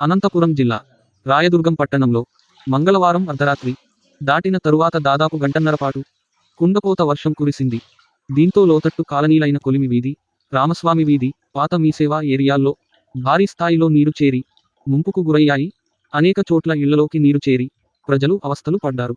అనంతపురం జిల్లా రాయదుర్గం పట్టణంలో మంగళవారం అర్ధరాత్రి దాటిన తరువాత దాదాపు గంటన్నర పాటు కుండపోత వర్షం కురిసింది. దీంతో లోతట్టు కాలనీలైన కొలిమి వీధి రామస్వామి వీధి పాత మీసేవా ఏరియాల్లో భారీ స్థాయిలో నీరు చేరి ముంపుకు గురయ్యాయి. అనేక చోట్ల ఇళ్ళలోకి నీరు చేరి ప్రజలు అవస్థలు పడ్డారు.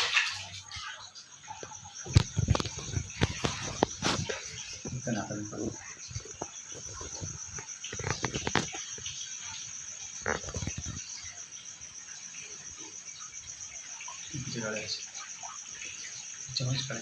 galera. Tinha mais cara